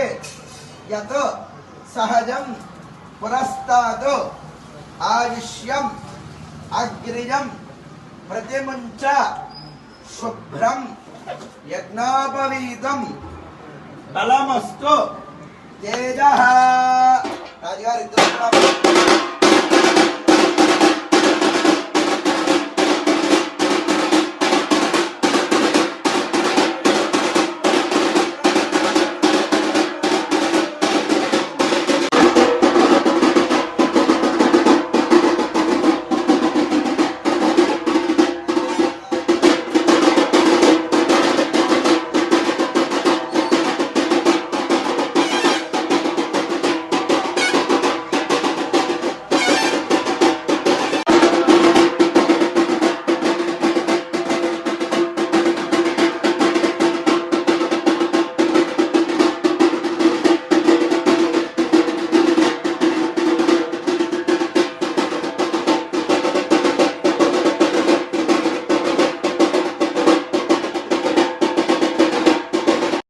వర్తతే యత్ సహజం పురస్తాద్ ఆయుష్యం అగ్రియం ప్రతిముంచ శుభ్రం యజ్ఞాపవీతం బలమస్తు తేజ రాజుగారు ఇద్దరు